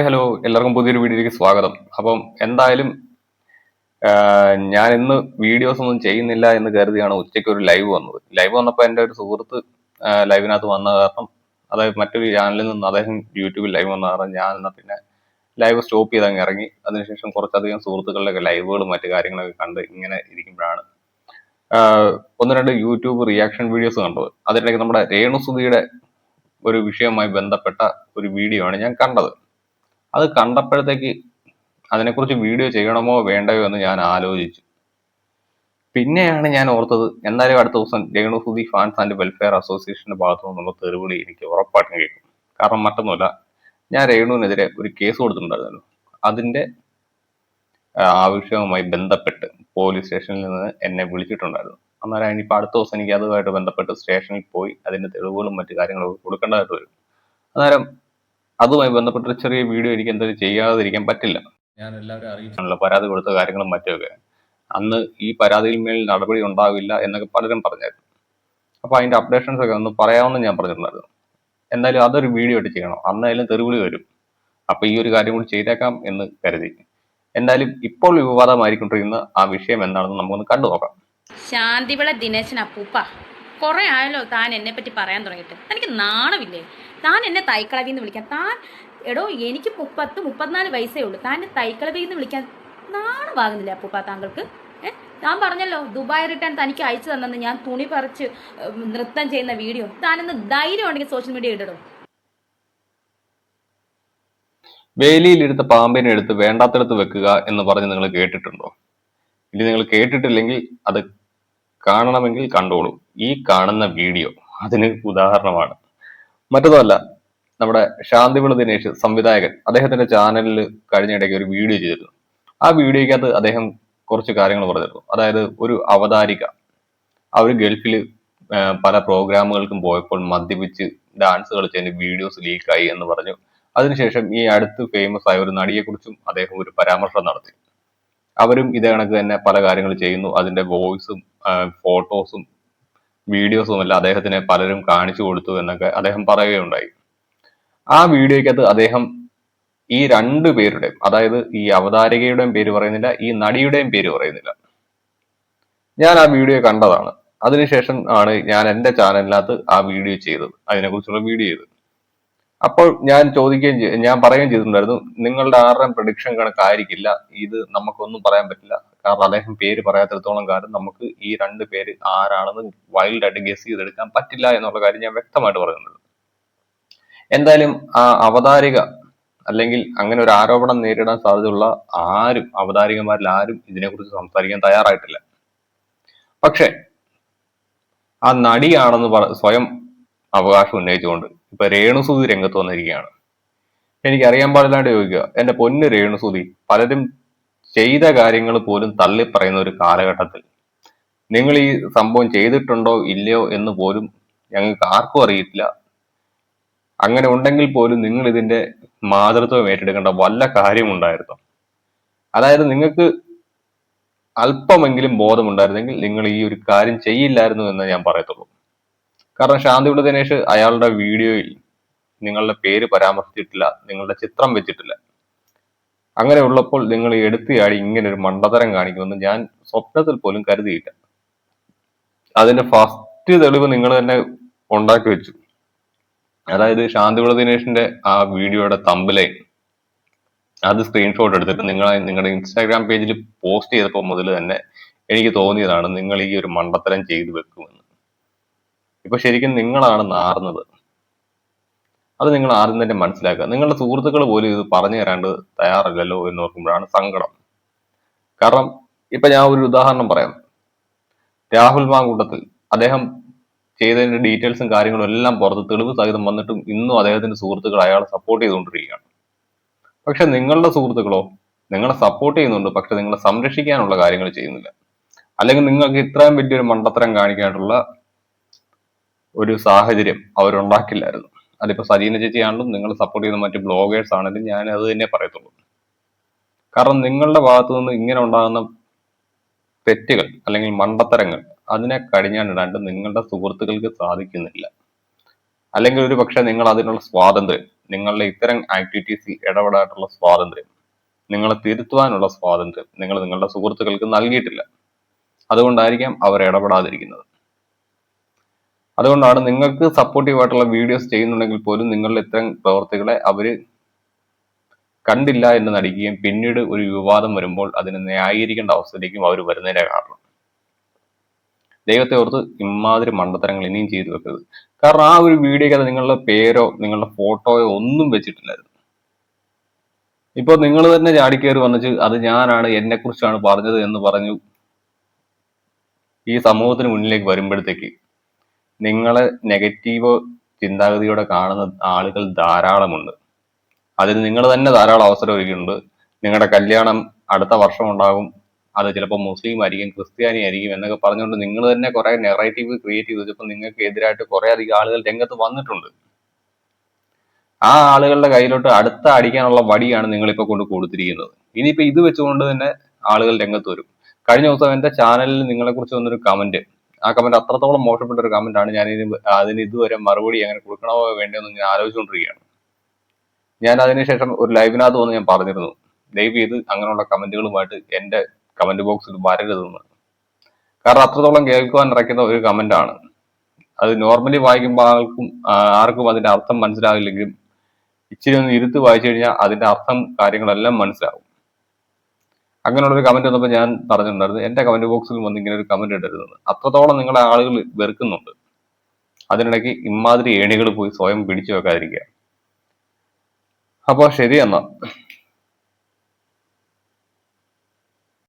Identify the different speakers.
Speaker 1: Hello എല്ലാവർക്കും പുതിയൊരു വീഡിയോയിലേക്ക് സ്വാഗതം. അപ്പം എന്തായാലും ഞാൻ ഇന്ന് വീഡിയോസ് ഒന്നും ചെയ്യുന്നില്ല എന്ന് കരുതിയാണ് ഉച്ചയ്ക്ക് ഒരു ലൈവ് വന്നത്. ലൈവ് വന്നപ്പോൾ എന്റെ ഒരു സുഹൃത്ത് ലൈവിനകത്ത് വന്ന കാരണം അതായത് മറ്റൊരു ചാനലിൽ നിന്ന് അദ്ദേഹം യൂട്യൂബിൽ ലൈവ് വന്ന കാരണം ഞാൻ എന്നാൽ പിന്നെ ലൈവ് സ്റ്റോപ്പ് ചെയ്ത് അങ്ങ് ഇറങ്ങി. അതിനുശേഷം കുറച്ചധികം സുഹൃത്തുക്കളുടെ ലൈവുകളും മറ്റു കാര്യങ്ങളൊക്കെ കണ്ട് ഇങ്ങനെ ഇരിക്കുമ്പോഴാണ് ഒന്ന് രണ്ട് യൂട്യൂബ് റിയാക്ഷൻ വീഡിയോസ് കണ്ടത്. അതിനിടയ്ക്ക് നമ്മുടെ രേണുസുതിയുടെ ഒരു വിഷയവുമായി ബന്ധപ്പെട്ട ഒരു വീഡിയോ ആണ് ഞാൻ കണ്ടത്. അത് കണ്ടപ്പോഴത്തേക്ക് അതിനെക്കുറിച്ച് വീഡിയോ ചെയ്യണമോ വേണ്ടയോ എന്ന് ഞാൻ ആലോചിച്ചു. പിന്നെയാണ് ഞാൻ ഓർത്തത് എന്തായാലും അടുത്ത ദിവസം രേണുസുതി ഫാൻസ് ആൻഡ് വെൽഫെയർ അസോസിയേഷന്റെ ഭാഗത്തു നിന്നുള്ള തെറിവിളി എനിക്ക് ഉറപ്പായിട്ടും കേൾക്കും. കാരണം മറ്റൊന്നുമല്ല ഞാൻ രേണുവിനെതിരെ ഒരു കേസ് കൊടുത്തിട്ടുണ്ടായിരുന്നല്ലോ. അതിന്റെ ആവശ്യവുമായി ബന്ധപ്പെട്ട് പോലീസ് സ്റ്റേഷനിൽ നിന്ന് എന്നെ വിളിച്ചിട്ടുണ്ടായിരുന്നു. അന്നേരം ഇനിയിപ്പോൾ അടുത്ത ദിവസം എനിക്ക് അതുമായിട്ട് ബന്ധപ്പെട്ട് സ്റ്റേഷനിൽ പോയി അതിന്റെ തെളിവുകളും മറ്റു കാര്യങ്ങളും കൊടുക്കേണ്ടതായിട്ട് വരും. അന്നേരം അതുമായി ബന്ധപ്പെട്ടൊരു ചെറിയ വീഡിയോ എനിക്ക് എന്തായാലും ചെയ്യാതിരിക്കാൻ പറ്റില്ല.
Speaker 2: ഞാൻ എല്ലാവരും
Speaker 1: അറിയിച്ചിട്ടുള്ള പരാതി കൊടുത്ത കാര്യങ്ങളും മറ്റുമൊക്കെ. അന്ന് ഈ പരാതിയിൽ മേൽ നടപടി ഉണ്ടാവില്ല എന്നൊക്കെ പലരും പറഞ്ഞായിരുന്നു. അപ്പൊ അതിന്റെ അപ്ഡേഷൻസ് ഒക്കെ ഒന്ന് പറയാമെന്ന് ഞാൻ പറഞ്ഞിട്ടുണ്ടായിരുന്നു. എന്തായാലും അതൊരു വീഡിയോ ആയിട്ട് ചെയ്യണം. അന്നായാലും തെറിവിളി വരും. അപ്പൊ ഈ ഒരു കാര്യം കൂടി ചെയ്തേക്കാം എന്ന് കരുതി. എന്തായാലും ഇപ്പോൾ വിവാദമായിക്കൊണ്ടിരിക്കുന്ന ആ വിഷയം എന്താണെന്ന് നമുക്കൊന്ന് കണ്ടു നോക്കാം
Speaker 3: ശാന്തിവിള ദിനേശൻ അപ്പൂപ്പ. കുറേ ആയല്ലോ താൻ എന്നെ പറ്റി പറയാൻ തുടങ്ങിയിട്ട്. തനിക്ക് നാണമില്ലേ? താൻ എന്നെ തൈക്കളവി എന്ന് വിളിക്കാൻ. താൻ എടോ എനിക്ക് മുപ്പത്ത് മുപ്പത്തിനാല് വയസ്സേ ഉള്ളൂ. താൻ എന്നെ തൈക്കളവി എന്ന് വിളിക്കാൻ നാണമാകുന്നില്ല അപ്പൂപ്പ താങ്കൾക്ക്? ഞാൻ പറഞ്ഞല്ലോ ദുബായ് റിട്ടേൺ തനിക്ക് അയച്ചു തന്നെന്ന് ഞാൻ തുണി പറിച്ച് നൃത്തം ചെയ്യുന്ന വീഡിയോ. താനൊന്ന് ധൈര്യം ഉണ്ടെങ്കിൽ സോഷ്യൽ മീഡിയ ഇടടോ.
Speaker 1: വേലിയിലെടുത്ത പാമ്പിനെ എടുത്ത് വേണ്ടാത്തടത്ത് വെക്കുക എന്ന് പറഞ്ഞ് നിങ്ങൾ കേട്ടിട്ടുണ്ടോ? ഇനി നിങ്ങൾ കേട്ടിട്ടില്ലെങ്കിൽ അത് കാണണമെങ്കിൽ കണ്ടോളൂ. ഈ കാണുന്ന വീഡിയോ അതിന് ഉദാഹരണമാണ്. മറ്റൊന്നുമല്ല നമ്മുടെ ശാന്തിവിള ദിനേശ് സംവിധായകൻ അദ്ദേഹത്തിന്റെ ചാനലിൽ കഴിഞ്ഞിടയ്ക്ക് ഒരു വീഡിയോ ചെയ്തിരുന്നു. ആ വീഡിയോയ്ക്കകത്ത് അദ്ദേഹം കുറച്ച് കാര്യങ്ങൾ പറഞ്ഞിരുന്നു. അതായത് ഒരു അവതാരിക. അവർ ഗൾഫിൽ പല പ്രോഗ്രാമുകൾക്കും പോയപ്പോൾ മദ്യപിച്ച് ഡാൻസ് കളിച്ചതിന്റെ വീഡിയോസ് ലീക്കായി എന്ന് പറഞ്ഞു. അതിനുശേഷം ഈ അടുത്ത് ഫേമസ് ആയ ഒരു നടിയെക്കുറിച്ചും അദ്ദേഹം ഒരു പരാമർശം നടത്തി. അവരും ഇതേ കണക്ക് തന്നെ പല കാര്യങ്ങൾ ചെയ്യുന്നു. അതിന്റെ വോയിസും ഫോട്ടോസും വീഡിയോസും എല്ലാം അദ്ദേഹത്തിന് പലരും കാണിച്ചു കൊടുത്തു എന്നൊക്കെ അദ്ദേഹം പറയുകയുണ്ടായി. ആ വീഡിയോയ്ക്കകത്ത് അദ്ദേഹം ഈ രണ്ടു പേരുടെയും അതായത് ഈ അവതാരികയുടെയും പേര് പറയുന്നില്ല ഈ നടിയുടെയും പേര് പറയുന്നില്ല. ഞാൻ ആ വീഡിയോ കണ്ടതാണ്. അതിനുശേഷം ആണ് ഞാൻ എന്റെ ചാനലിനകത്ത് ആ വീഡിയോ ചെയ്തത് അതിനെക്കുറിച്ചുള്ള വീഡിയോ ചെയ്തത്. അപ്പോൾ ഞാൻ ചോദിക്കുകയും ഞാൻ പറയുകയും ചെയ്തിട്ടുണ്ടായിരുന്നു നിങ്ങളുടെ ആരുടെയും പ്രഡിക്ഷൻ കണക്കായിരിക്കില്ല ഇത് നമുക്കൊന്നും പറയാൻ പറ്റില്ല കാരണം അദ്ദേഹം പേര് പറയാത്തിടത്തോളം കാലം നമുക്ക് ഈ രണ്ട് പേര് ആരാണെന്ന് വൈൽഡ് ആയിട്ട് ഗസ് ചെയ്തെടുക്കാൻ പറ്റില്ല എന്നുള്ള കാര്യം ഞാൻ വ്യക്തമായിട്ട് പറയുന്നുണ്ട്. എന്തായാലും ആ അവതാരിക അല്ലെങ്കിൽ അങ്ങനെ ഒരു ആരോപണം നേരിടാൻ സാധ്യതയുള്ള ആരും അവതാരികമാരിൽ ആരും ഇതിനെക്കുറിച്ച് സംസാരിക്കാൻ തയ്യാറായിട്ടില്ല. പക്ഷെ ആ നടിയാണെന്ന് പറ സ്വയം അവകാശം ഉന്നയിച്ചുകൊണ്ട് ഇപ്പൊ രേണുസൂതി രംഗത്ത് വന്നിരിക്കുകയാണ്. എനിക്ക് അറിയാൻ പാടില്ലാണ്ട് ചോദിക്കുക എന്റെ പൊന്ന് രേണുസൂതി പലരും ചെയ്ത കാര്യങ്ങൾ പോലും തള്ളിപ്പറയുന്ന ഒരു കാലഘട്ടത്തിൽ. നിങ്ങൾ ഈ സംഭവം ചെയ്തിട്ടുണ്ടോ ഇല്ലയോ എന്ന് പോലും ഞങ്ങൾക്ക് ആർക്കും അറിയില്ല അങ്ങനെ ഉണ്ടെങ്കിൽ പോലും നിങ്ങൾ ഇതിന്റെ മാതൃത്വം ഏറ്റെടുക്കേണ്ട വല്ല കാര്യമുണ്ടായിരുന്നു അതായത് നിങ്ങൾക്ക് അല്പമെങ്കിലും ബോധമുണ്ടായിരുന്നെങ്കിൽ നിങ്ങൾ ഈ ഒരു കാര്യം ചെയ്യില്ലായിരുന്നു എന്ന് ഞാൻ പറയത്തുള്ളൂ. കാരണം ശാന്തിവിള ദിനേശ് അയാളുടെ വീഡിയോയിൽ നിങ്ങളുടെ പേര് പരാമർശിച്ചിട്ടില്ല നിങ്ങളുടെ ചിത്രം വെച്ചിട്ടില്ല. അങ്ങനെ ഉള്ളപ്പോൾ നിങ്ങൾ എടുത്തിയാടി ഇങ്ങനെ ഒരു മണ്ടതരം കാണിക്കുമെന്ന് ഞാൻ സ്വപ്നത്തിൽ പോലും കരുതിയില്ല. അതിന്റെ ഫസ്റ്റ് തെളിവ് നിങ്ങൾ തന്നെ ഉണ്ടാക്കി വെച്ചു. അതായത് ശാന്തിവിള ദിനേഷിന്റെ ആ വീഡിയോയുടെ തമ്പിലൈൻ അത് സ്ക്രീൻഷോട്ട് എടുത്തിട്ട് നിങ്ങൾ നിങ്ങളുടെ ഇൻസ്റ്റാഗ്രാം പേജിൽ പോസ്റ്റ് ചെയ്തപ്പോൾ മുതൽ തന്നെ എനിക്ക് തോന്നിയതാണ് നിങ്ങൾ ഈ ഒരു മണ്ടത്തരം ചെയ്തു വെക്കുമെന്ന്. ഇപ്പൊ ശരിക്കും നിങ്ങളാണ് നാറുന്നത്. അത് നിങ്ങൾ ആദ്യം തന്നെ മനസ്സിലാക്കുക. നിങ്ങളുടെ സുഹൃത്തുക്കൾ പോലും ഇത് പറഞ്ഞു തരാണ്ട് തയ്യാറല്ലല്ലോ എന്ന് ഓർക്കുമ്പോഴാണ് സങ്കടം. കാരണം ഇപ്പൊ ഞാൻ ഒരു ഉദാഹരണം പറയാം. രാഹുൽ മാങ്കൂട്ടത്തിൽ അദ്ദേഹം ചെയ്തതിന്റെ ഡീറ്റെയിൽസും കാര്യങ്ങളും എല്ലാം പുറത്ത് തെളിവ് സഹിതം വന്നിട്ടും ഇന്നും അദ്ദേഹത്തിന്റെ സുഹൃത്തുക്കൾ അയാളെ സപ്പോർട്ട് ചെയ്തുകൊണ്ടിരിക്കുകയാണ്. പക്ഷെ നിങ്ങളുടെ സുഹൃത്തുക്കളോ നിങ്ങളെ സപ്പോർട്ട് ചെയ്യുന്നുണ്ട് പക്ഷെ നിങ്ങളെ സംരക്ഷിക്കാനുള്ള കാര്യങ്ങൾ ചെയ്യുന്നില്ല. അല്ലെങ്കിൽ നിങ്ങൾക്ക് ഇത്രയും വലിയൊരു മണ്ടത്തരം കാണിക്കാനുള്ള ഒരു സാഹചര്യം അവരുണ്ടാക്കില്ലായിരുന്നു. അതിപ്പോ സജീന ചേച്ചി ആണെങ്കിലും നിങ്ങൾ സപ്പോർട്ട് ചെയ്യുന്ന മറ്റ് ബ്ലോഗേഴ്സ് ആണെങ്കിലും ഞാൻ അത് തന്നെ പറയത്തുള്ളൂ. കാരണം നിങ്ങളുടെ ഭാഗത്തു നിന്ന് ഇങ്ങനെ ഉണ്ടാകുന്ന തെറ്റുകൾ അല്ലെങ്കിൽ മണ്ടത്തരങ്ങൾ അതിനെ കടിഞ്ഞാണിടാണ്ട് നിങ്ങളുടെ സുഹൃത്തുക്കൾക്ക് സാധിക്കുന്നില്ല. അല്ലെങ്കിൽ ഒരു പക്ഷേ നിങ്ങൾ അതിനുള്ള സ്വാതന്ത്ര്യം നിങ്ങളുടെ ഇത്തരം ആക്ടിവിറ്റീസിൽ ഇടപെടാനുള്ള സ്വാതന്ത്ര്യം നിങ്ങളെ തിരുത്തുവാനുള്ള സ്വാതന്ത്ര്യം നിങ്ങൾ നിങ്ങളുടെ സുഹൃത്തുക്കൾക്ക് നൽകിയിട്ടില്ല. അതുകൊണ്ടായിരിക്കാം അവർ ഇടപെടാതിരിക്കുന്നത്. അതുകൊണ്ടാണ് നിങ്ങൾക്ക് സപ്പോർട്ടീവ് ആയിട്ടുള്ള വീഡിയോസ് ചെയ്യുന്നുണ്ടെങ്കിൽ പോലും നിങ്ങളുടെ ഇത്തരം പ്രവർത്തികളെ അവർ കണ്ടില്ല എന്ന് നടിക്കുകയും പിന്നീട് ഒരു വിവാദം വരുമ്പോൾ അതിനെ ന്യായീകരിക്കേണ്ട അവസ്ഥയിലേക്കും അവർ വരുന്നതിന്റെ കാരണം. ദൈവത്തെ ഓർത്ത് ഇമാതിരി മണ്ടത്തരങ്ങൾ ഇനിയും ചെയ്തു വെക്കരുത്. കാരണം ആ ഒരു വീഡിയോക്കകത്ത് നിങ്ങളുടെ പേരോ നിങ്ങളുടെ ഫോട്ടോയോ ഒന്നും വെച്ചിട്ടില്ലായിരുന്നു. ഇപ്പോൾ നിങ്ങൾ തന്നെ ചാടിക്കയറി വന്നിച്ച് അത് ഞാനാണ് എന്നെ കുറിച്ചാണ് പറഞ്ഞത് എന്ന് പറഞ്ഞു ഈ സമൂഹത്തിന് മുന്നിലേക്ക് വരുമ്പോഴത്തേക്ക് നിങ്ങളെ നെഗറ്റീവ് ചിന്താഗതിയോടെ കാണുന്ന ആളുകൾ ധാരാളമുണ്ട്. അതിന് നിങ്ങൾ തന്നെ ധാരാളം അവസരം ഒരുക്കിയിട്ടുണ്ട്. നിങ്ങളുടെ കല്യാണം അടുത്ത വർഷം ഉണ്ടാകും. അത് ചിലപ്പോൾ മുസ്ലിം ആയിരിക്കും ക്രിസ്ത്യാനി ആയിരിക്കും എന്നൊക്കെ പറഞ്ഞുകൊണ്ട് നിങ്ങൾ തന്നെ കുറെ നെറേറ്റീവ് ക്രിയേറ്റ് ചെയ്ത്. വെച്ചപ്പോൾ നിങ്ങൾക്ക് എതിരായിട്ട് കുറെ അധികം ആളുകൾ രംഗത്ത് വന്നിട്ടുണ്ട്. ആ ആളുകളുടെ കയ്യിലോട്ട് അടുത്ത അടിക്കാനുള്ള വടിയാണ് നിങ്ങളിപ്പോ കൊണ്ട് കൊടുത്തിരിക്കുന്നത്. ഇനിയിപ്പോൾ ഇത് വെച്ചുകൊണ്ട് തന്നെ ആളുകൾ രംഗത്ത് വരും. കഴിഞ്ഞ ദിവസം എന്റെ ചാനലിൽ നിങ്ങളെക്കുറിച്ച് വന്നൊരു കമന്റ് ആ കമന്റ് അത്രത്തോളം മോശപ്പെട്ട ഒരു കമന്റ് ആണ് ഞാൻ ഇതിന് അതിന് ഇതുവരെ മറുപടി എങ്ങനെ കൊടുക്കണമോ വേണ്ടോ എന്ന് ഞാൻ ആലോചിച്ചുകൊണ്ടിരിക്കുകയാണ് ഞാൻ അതിനുശേഷം ഒരു ലൈവിനകത്ത് വന്ന് ഞാൻ പറഞ്ഞിരുന്നു. ദയവ് ചെയ്ത് അങ്ങനെയുള്ള കമന്റുകളുമായിട്ട് എന്റെ കമന്റ് ബോക്സിൽ വരരുതെന്ന്. കാരണം അത്രത്തോളം കേൾക്കുവാൻ ഇറക്കുന്ന ഒരു കമന്റ് ആണ്. അത് നോർമലി വായിക്കുമ്പോൾ ആൾക്കും ആർക്കും അതിന്റെ അർത്ഥം മനസ്സിലാകില്ലെങ്കിലും ഇച്ചിരി ഒന്ന് ഇരുത്ത് വായിച്ചു കഴിഞ്ഞാൽ അതിന്റെ അർത്ഥം കാര്യങ്ങളെല്ലാം മനസ്സിലാവും. അങ്ങനെയുള്ള ഒരു കമന്റ് വന്നപ്പോൾ ഞാൻ പറഞ്ഞിട്ടുണ്ടായിരുന്നു എന്റെ കമന്റ് ബോക്സിൽ വന്ന് ഇങ്ങനെ ഒരു കമന്റ് ഇടരുതെന്ന്. അത്രത്തോളം നിങ്ങളെ ആളുകൾ വെറുക്കുന്നുണ്ട്. അതിനിടയ്ക്ക് ഇമാതിരി ഏണികൾ പോയി സ്വയം പിടിച്ചു വെക്കാതിരിക്കുക. അപ്പോൾ ശരി എന്നാ.